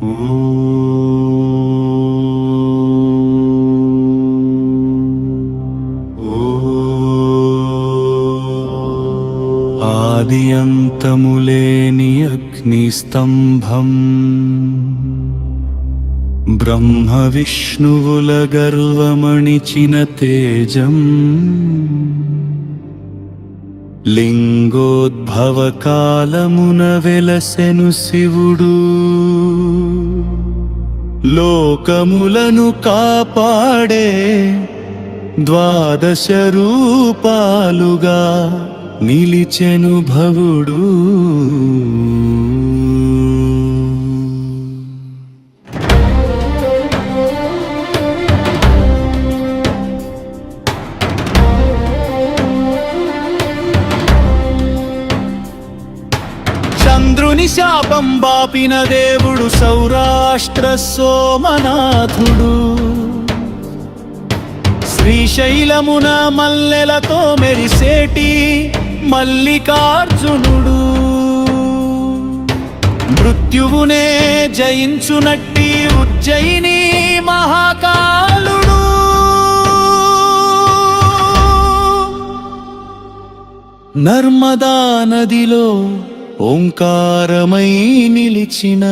ओ आदियन्तमुले नियग्निस्तम्भम् ब्रह्मविष्णुवुलगर्वमणिचिनतेजम् లింగోద్భవకాలమున లింగోద్భవ కాలమున వెలసెను శివుడు. లోకములను కాపాడే ద్వాదశ రూపాలుగా నిలిచెను భవుడు. చంద్రుని శాపం బాపిన దేవుడు సౌరాష్ట్ర సోమనాథుడు. శ్రీశైలమున మల్లెలతో మెరిసేటి మల్లికార్జునుడు. మృత్యువునే జయించునట్టి ఉజ్జయిని మహాకాలుడు. నర్మదా నదిలో ఓంకారమై నిలిచిన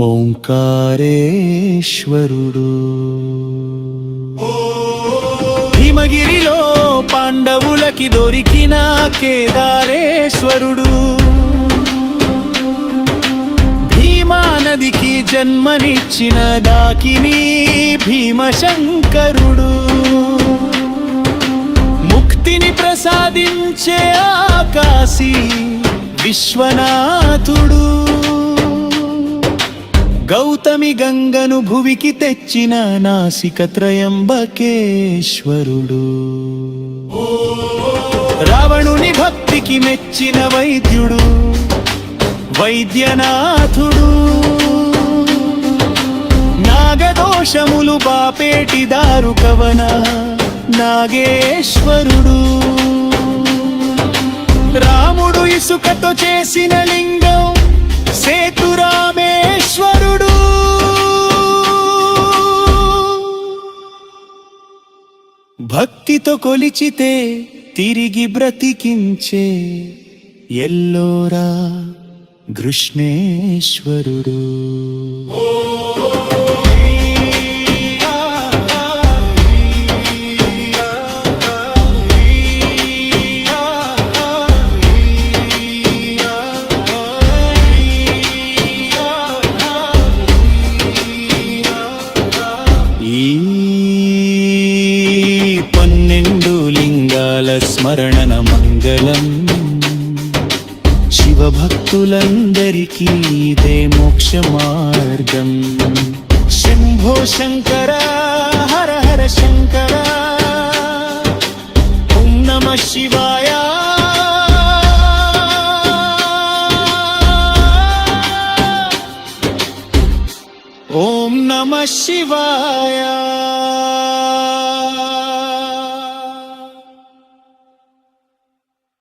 ఓంకారేశ్వరుడు. భీమగిరిలో పాండవులకి దొరికిన కేదారేశ్వరుడు. భీమా నదికి జన్మనిచ్చిన దాకిని భీమశంకరుడు. ముక్తిని ప్రసాదించే ఆకాశి విశ్వనాథుడు. గౌతమి గంగను భువికి తెచ్చిన నాసిక త్రయంబకేశ్వరుడు. రావణుని భక్తికి మెచ్చిన వైద్యుడు వైద్యనాథుడు. నాగదోషములు బాపేటి దారు కవనా నాగేశ్వరుడు. రాముడు ఇసుకతో చేసిన లింగం సేతు రామేశ్వరుడు. భక్తితో కొలిచితే తిరిగి బ్రతికించే ఎల్లోరా కృష్ణేశ్వరుడు. భక్తులందరికీ ఇదే మోక్ష మార్గం. శంభో శంకర హర హర శంకర. ఓం నమ శివాయ. ఓం నమ శివాయ.